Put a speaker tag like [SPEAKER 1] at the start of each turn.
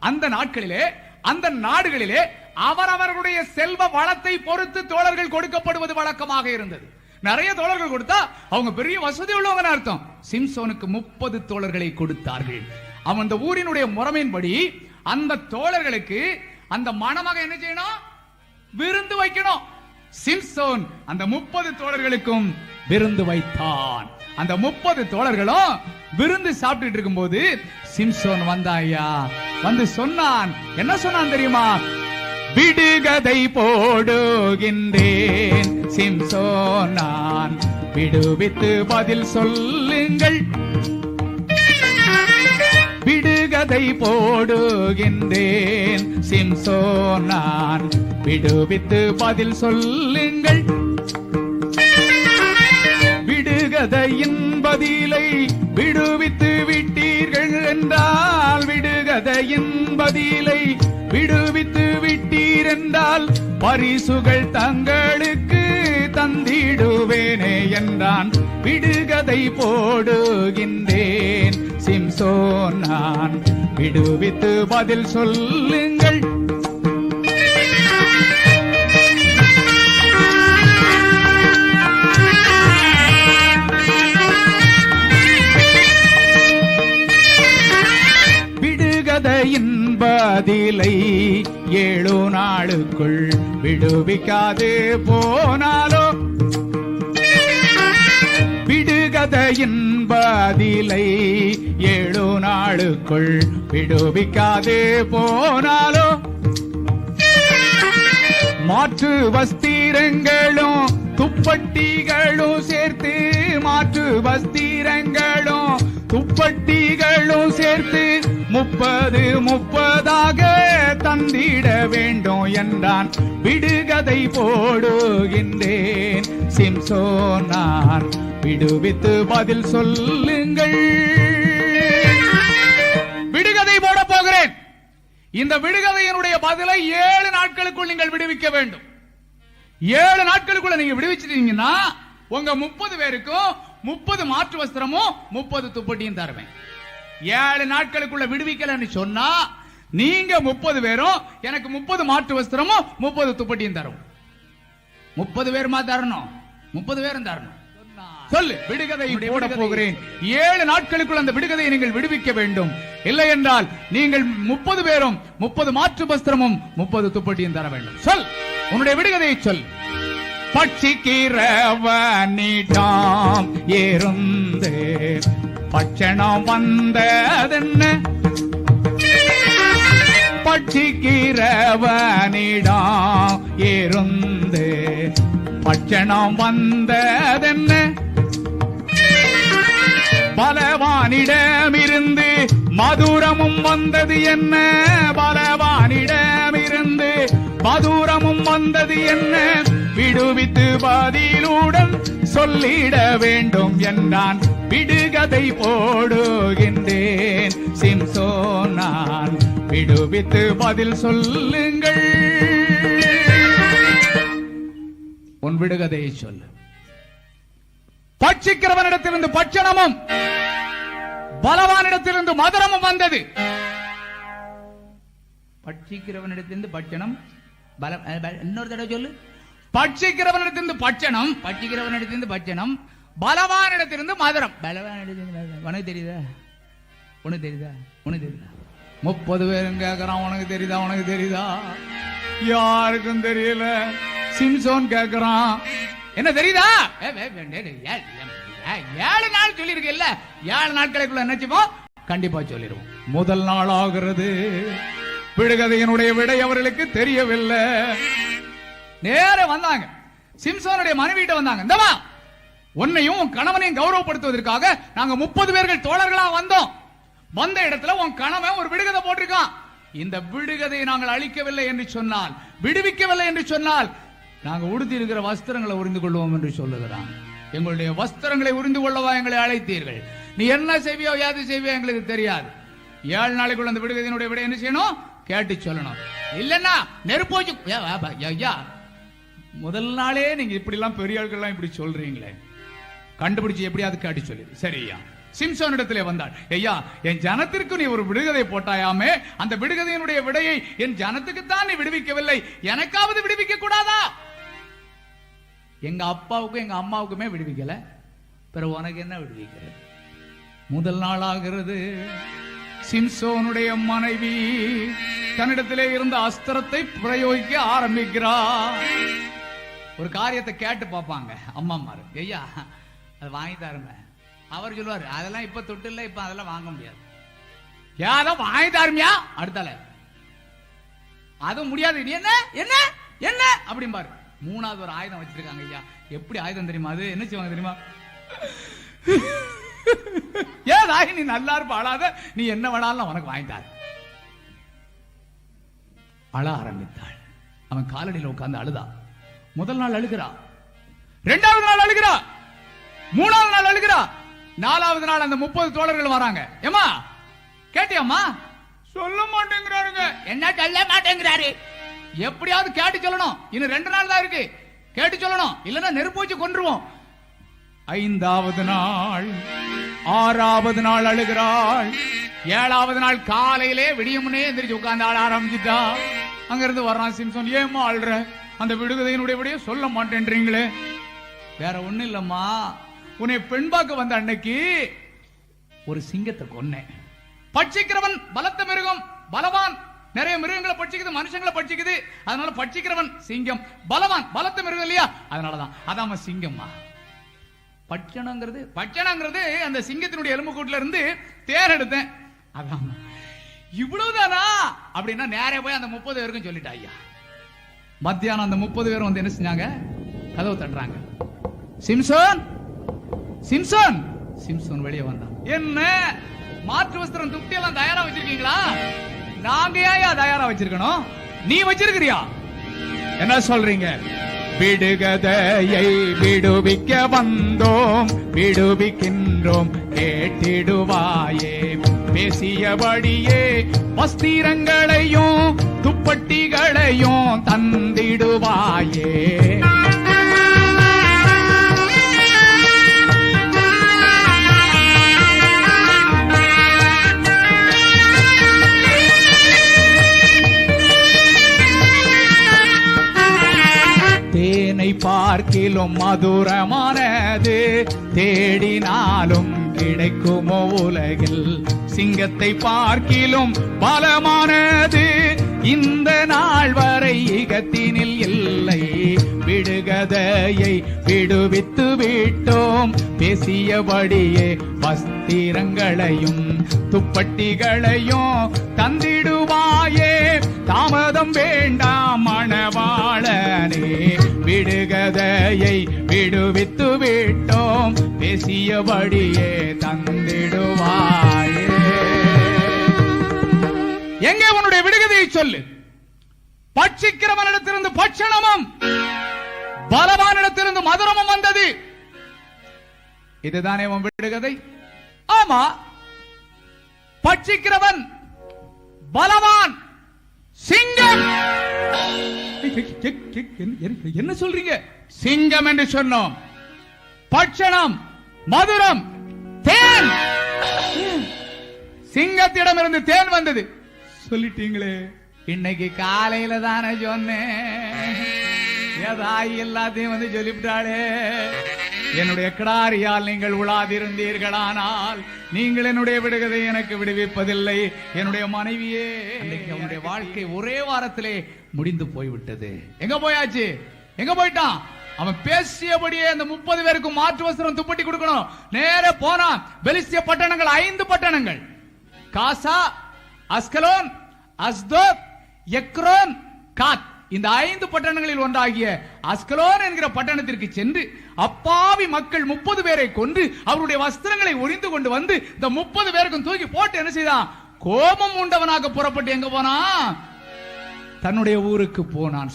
[SPEAKER 1] அந்த நாட்களிலே அந்த நாடுகளிலே அவரவர்களுடைய செல்வ வளத்தை பொறுத்து தோழர்கள் கொடுக்கப்படுவது வழக்கமாக இருந்தது. நிறைய தோழர்கள் கொடுத்தா அவங்க பெரிய வசதி உள்ளவங்க அர்த்தம். சிம்சோனுக்கு முப்பது தோழர்களை கொடுத்தார்கள். அவன் அந்த ஊரினுடைய முறைமையின்படி அந்த தோழர்களுக்கு அந்த மணமாக என்ன செய்யணும்? விருந்து வைக்கணும். சிம்சோன் அந்த முப்பது தோழர்களுக்கும் விருந்து வைத்தான். அந்த முப்பது தோழர்களும் விருந்து சாப்பிட்டுட்டு இருக்கும்போது சிம்சோன் வந்தாயா வந்து சொன்னான். என்ன சொன்னான் தெரியுமா? விடுகதை போடுகின்றேன் சிம்சோன் நான் விடுவித்து பதில் சொல்லுங்கள். விடுகதை போடுகின்றேன் சிம்சோ நான் விடுவித்து பதில் சொல்லுங்கள். விடுகதையின் பதிலை விடுவித்து விட்டீர்கள் என்றார் விடுகதையின் பதிலை விடுவித்து விட்டீரென்றால் பரிசுகள் தங்களுக்கு தந்திடுவேனே என்றான். விடுகதை போடுகின்றேன். சிம்சோ நான். விடுவித்து பதில் சொல்லுங்கள். இன்பதிலை ஏழு நாளுக்குள் விடுவிக்காது போனாலோ? விடுகத இன்பதிலை ஏழு நாளுக்குள் விடுவிக்காது போனாலோ? மாற்று வஸ்திரங்களும் துப்பட்டிகளும் சேர்த்து மாற்று வஸ்திரங்களும் துப்பட்டிகளும் சேர்த்து முப்பது முப்பதாக தந்திட வேண்டும் என்றான். விடுகதை போடுகின்றேன். சிம்சோ நான் விடுவித்து பதில் சொல்லுங்கள். விடுகதை போட போகிறேன். இந்த விடுகதையினுடைய பதிலை ஏழு நாட்களுக்குள் நீங்கள் விடுவிக்க வேண்டும். ஏழு நாட்களுக்குள்ள நீங்க விடுவிச்சிட்டீங்கன்னா உங்க முப்பது பேருக்கும் முப்பது மாற்று வஸ்திரமும் முப்பது துப்பட்டியும் தருவேன். ஏழு நாட்களுக்குள்ள விடுவிக்கலன்னு சொன்னா நீங்க முப்பது பேரும் எனக்கு முப்பது மாற்று வஸ்திரமும் முப்பது துப்பட்டியும் தரும் முப்பது பேருமா தரணும்? முப்பது பேரும் தரணும். சொல்லு விடுகதை போட போகிறேன். ஏழு நாட்களுக்குள் அந்த விடுகதையை நீங்கள் விடுவிக்க வேண்டும். இல்லை என்றால் நீங்கள் முப்பது பேரும் முப்பது மாற்று வஸ்திரமும் முப்பது துப்பட்டியும் தர வேண்டும். சொல் உன்னுடைய விடுகதையை சொல். பட்சிக்கிறவனிடம் இருந்து பட்சணம் வந்ததென்ன? பட்சிக்கிறவனிடம் இருந்து பட்சணம் வந்ததென்ன? பலவானிடமிருந்து மதுரமும் வந்தது என்ன? பலவானிடமிருந்து மதுரமும் வந்தது என்ன? விடுவித்து பாதியிலுடன் சொல்லிட வேண்டும் என்றான் விடுகதை போடுகின்றேன். சிம்சோ நான் விடுவித்து பதில் சொல்லுங்கள். உன் விடுகதையை சொல்லு. பட்சிக்கிறவனிடத்திலிருந்து பட்சணமும் பலவானிடத்திலிருந்து மதுரமும் வந்தது. பட்சிக்கிறவனிடத்திலிருந்து பட்சணம் பல பல- இன்னொரு தடவை சொல்லு. பட்சிக்கிறவனிடத்திலிருந்து பட்சணம் பட்சிக்கிறவனிடத்திலிருந்து பட்சணம் பலவானிடத்திலிருந்து மதுரம். பலவானிடத்திலிருந்து உனக்கு தெரியுதா? உனக்கு தெரியுதா? உனக்கு தெரியுதா? முப்பது பேரும் கேக்குறான் உனக்கு தெரியுதா? உனக்கு தெரியுதா? யாருக்கும் தெரியல. சிம்சோன் கேக்குறான். என்ன தெரியுதா? ஏழு நாள் சொல்லியிருக்கு இல்ல ஏழு நாட்களுக்குள்ள நினைச்சுப்போம் கண்டிப்பா சொல்லிடுவோம் முதல் நாள் ஆகிறது. விடுகதையினுடைய விடை அவர்களுக்கு தெரியவில்லை. நேர வந்தாங்க. சிம்சோனுடைய மனைவிட்ட வந்தாங்க. இந்தவா உன்னையும் உன் கணவனையும் கௌரவப்படுத்துவதற்காக நாங்க முப்பது பேர்கள் தோழர்களா வந்தோம். வந்த இடத்துல உன் கணவன் ஒரு விடுகதை போட்டிருக்கான். இந்த விடுகதையை நாங்கள் அழிக்கவில்லை என்று சொன்னால் விடுவிக்கவில்லை என்று சொன்னால் நாங்க உடுத்தி இருக்கிற வஸ்திரங்களை உறிந்து கொள்வோம் என்று சொல்லுகிறான். எங்களுடைய வஸ்திரங்களை உறிந்து கொள்ளவா எங்களை அழைத்தீர்கள்? நீ என்ன செய்வியோ யாது செய்வியோ எங்களுக்கு தெரியாது. ஏழு நாளைக்குள்ள அந்த விடுகதையினுடைய விட என்ன செய்யணும்? கேட்டு சொல்லணும். இல்லன்னா நெருப்பு வச்சு ஏ, வா, ஐயா முதல் நாளே நீங்க இப்படி எல்லாம் பெரிய ஆட்கள்லாம் இப்படி சொல்றீங்களே. கண்டுபிடிச்சு எப்படியாவது காட்டி சொல்லி சரியா சிம்சோனிடத்திலே வந்தாள் ஐயா என் ஜனத்திற்கு நீ ஒரு விடுகதை போட்டாயாமே அந்த விடுகதையினுடைய விடையை என் ஜனத்துக்கு தான் நீ விடுவிக்கவில்லை. எனக்காவது விடுவிக்க கூடாதா? எங்க அப்பாவுக்கும் எங்க அம்மாவுக்குமே விடுவிக்கல. பிறகு உனக்கு என்ன விடுவிக்கிறது? முதல் நாள் ஆகிறது சிம்சோனுடைய மனைவி தன்னிடத்திலே இருந்த அஸ்திரத்தை பிரயோகிக்க ஆரம்பிக்கிறார். ஒரு காரியத்தை கேட்டு பார்ப்பாங்க அம்மாமாரு. ஐயா அது வாங்கி தாருங்க அவர் சொல்லுவார் அதெல்லாம் இப்ப தொட்டு இல்ல இப்ப அதெல்லாம் வாங்க முடியாது. யாரோ வாங்கி தாருமியா? அடுத்தால அதுவும் முடியாது நீ என்ன என்ன என்ன? அப்படிம்பாரு. மூணாவது ஒரு ஆயுதம் வச்சிருக்காங்க ஐயா. எப்படி ஆயுதம் தெரியுமா அது? என்ன செய்வாங்க தெரியுமா? ஏன் ராகி நீ நல்லா இருப்ப அழாத. நீ என்ன வேணாலும் உனக்கு வாங்கிட்டார் அழ ஆரம்பித்தாள். அவன் காலடியில் உட்கார்ந்து அழுதா. முதல் நாள் அழுகிறா. இரண்டாவது நாள் அழுகிறா. மூணாவது நாள் அழுகிறா. நாலாவது நாள் அந்த முப்பது தோழர்கள் வராங்க. ஏமா கேட்டியாம்மா? சொல்ல மாட்டேங்கிறாருங்க. என்ன சொல்ல மாட்டேங்கிறாரு? எப்படியாவது கேட்டு சொல்லணும். இன்னும் ரெண்டு நாள் தான் இருக்கு. கேட்டு சொல்லணும். இல்லன்னா நெருப்பு வச்சு கொன்றுவோம். ஐந்தாவது நாள் ஆறாவது நாள் அழுகிறாள். ஏழாவது நாள் காலையிலே விடிய முன்னே எந்திரிச்சு உட்கார்ந்து ஆட ஆரம்பிச்சுட்டா. அங்க இருந்து வர்றான் சிம்சன். ஏமா ஆள்ற அந்த விடுகதையினுடைய விடைய சொல்ல மாட்டேன்றீங்களே. வேற ஒண்ணு இல்லம்மா. உன்னை பெண் பார்க்க வந்த அன்னைக்கு ஒரு சிங்கத்தை கொன்னேன். பட்சிக்கிறவன் பலத்த மிருகம் பலவான். நிறைய மிருகங்களை பட்சிக்குது மனுஷங்களை பட்சிக்குது. அதனால பட்சிக்கிறவன் சிங்கம். பலவான் பலத்த மிருகம் இல்லையா? அதனாலதான். அதாம சிங்கம்மா. பட்சணங்கிறது பட்சணங்கிறது அந்த சிங்கத்தினுடைய எலும்புக்கூட்டுல இருந்து தேர் எடுத்தேன். அதான் இவ்வளவுதானா? அப்படின்னா நேரே போய் அந்த முப்பது பேருக்கும் சொல்லிட்டா ஐயா. மத்தியானம் அந்த முப்பது பேரும் வந்து என்ன செஞ்சாங்க? கதவு தட்டுறாங்க. சிம்சோன்! சிம்சோன்! சிம்சோன் வெளியே வந்தான். என்ன? மாற்று வஸ்திரம் துப்தி எல்லாம் தயாரா வச்சிருக்கீங்களா? நாங்க ஏயா தயாரா வச்சிருக்கணும்? நீ வச்சிருக்கிறியா? என்ன சொல்றீங்க? விடுகதையை விடுவிக்க வந்தோம் விடுவிக்கின்றோம் கேட்டிடுவாயே. பேசியபடியே வஸ்திரங்களையும் துப்பட்டிகளையும் தந்திடுவாயே. தேனை பார்க்கிலும் மதுரமானது தேடினாலும் கிடைக்குமோ உலகில். சிங்கத்தை பார்க்கிலும் பலமானது. இந்த நாள் வரை இகத்தினில் இல்லை. விடுகதையை விடுவித்து விட்டோம். பேசியபடியே வஸ்திரங்களையும் துப்பட்டிகளையும் தந்திடுவாயே. தாமதம் வேண்டாம் மணவாளனே. விடுகதையை விடுவித்து விட்டோம். பேசியபடியே தந்திடுவாயே. எங்கே உன்னுடைய விடுகதையை சொல்லு? பட்சிக்கிறவனிடத்திலிருந்து பட்சணமும் பலவானிடத்திலிருந்து மதுரமும் வந்தது. இதுதானே உன் விடுகதை? ஆமா. பட்சிக்கிறவன் பலவான். சிங்கம். என்ன சொல்றீங்க? சிங்கம் என்று சொன்னோம். பட்சணம் மதுரம் தேன். சிங்கத்திடமிருந்து தேன் வந்தது. சொல்லிட்டீங்களே. இன்னைக்கு காலையில தானே சொன்னேன். ஏதாய் எல்லாத்தையும் வந்து சொல்லிவிட்டாளே. என்னுடைய கிடாரியால் நீங்கள் உழாதிருந்தீர்களானால் நீங்கள் என்னுடைய விடுகதை எனக்கு விடுவிப்பதில்லை. என்னுடைய மனைவியே அன்னைக்கு அவனுடைய வாழ்க்கை ஒரே வாரத்திலே முடிந்து போய்விட்டது. எங்க போயாச்சு? எங்க போயிட்டான்? அவன் பேசியபடியே அந்த முப்பது பேருக்கு மாற்று வஸ்திரம் துப்பட்டி கொடுக்கணும். நேர போனான். பெலிஸ்திய பட்டணங்கள் ஐந்து பட்டணங்கள். Gaza Ashkelon Ashdod Ekron Gath. இந்த ஐந்து பட்டணங்களில் ஒன்றாகிய அஸ்கலோன் என்கிற பட்டணத்திற்கு சென்று அப்பாவி மக்கள் முப்பது பேரை கொன்று அவருடைய வஸ்திரங்களை ஒழிந்து கொண்டு வந்து இந்த முப்பது பேருக்கும் தூக்கி போட்டு என்ன செய்தான் கோபம் உண்டவனாக புறப்பட்டு எங்க போனா? தன்னுடைய ஊருக்கு போனான்.